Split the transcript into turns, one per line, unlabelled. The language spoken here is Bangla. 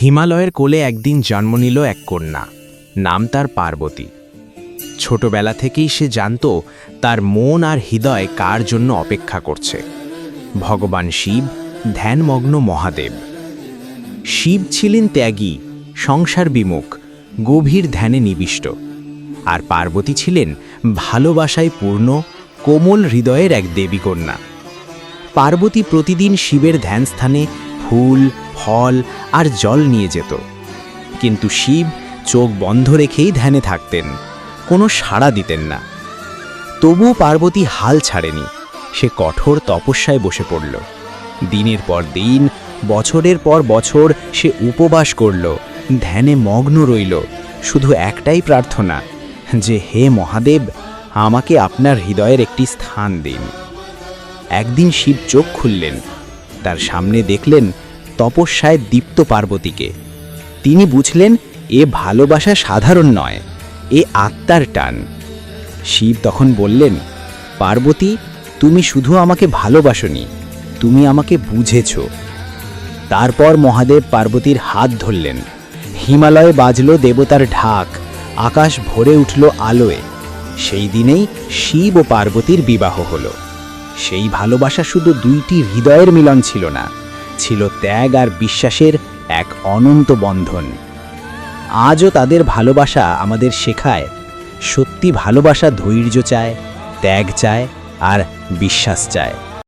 হিমালয়ের কোলে একদিন জন্ম নিল এক কন্যা, নাম তার পার্বতী। ছোটবেলা থেকেই সে জানত তার মন আর হৃদয় কার জন্য অপেক্ষা করছে। ভগবান শিব, ধ্যানমগ্ন মহাদেব। শিব ছিলেন ত্যাগী, সংসার বিমুখ, গভীর ধ্যানে নিবিষ্ট। আর পার্বতী ছিলেন ভালোবাসায় পূর্ণ, কোমল হৃদয়ের এক দেবীকন্যা পার্বতী প্রতিদিন শিবের ধ্যানস্থানে ফুল, ফল আর জল নিয়ে যেত। কিন্তু শিব চোখ বন্ধ রেখেই ধ্যানে থাকতেন, কোনো সাড়া দিতেন না। তবুও পার্বতী হাল ছাড়েনি, সে কঠোর তপস্যায় বসে পড়ল। দিনের পর দিন, বছরের পর বছর সে উপবাস করল, ধ্যানে মগ্ন রইল, শুধু একটাই প্রার্থনা, যে হে মহাদেব, আমাকে আপনার হৃদয়ের একটি স্থান দিন। একদিন শিব চোখ খুললেন তার সামনে দেখলেন তপস্যায় দীপ্ত পার্বতীকে। তিনি বুঝলেন, এ ভালোবাসা সাধারণ নয়, এ আত্মার টান। শিব তখন বললেন, পার্বতী, তুমি শুধু আমাকে ভালোবাসনি, তুমি আমাকে বুঝেছ। তারপর মহাদেব পার্বতীর হাত ধরলেন। হিমালয়ে বাজল দেবতার ঢাক, আকাশ ভরে উঠল আলোয়। সেই দিনেই শিব ও পার্বতীর বিবাহ হলো। সেই ভালোবাসা শুধু দুইটি হৃদয়ের মিলন ছিল না, ছিল ত্যাগ আর বিশ্বাসের এক অনন্ত বন্ধন। আজও তাদের ভালোবাসা আমাদের শেখায়, সত্যি ভালোবাসা ধৈর্য চায়, ত্যাগ চায় আর বিশ্বাস চায়।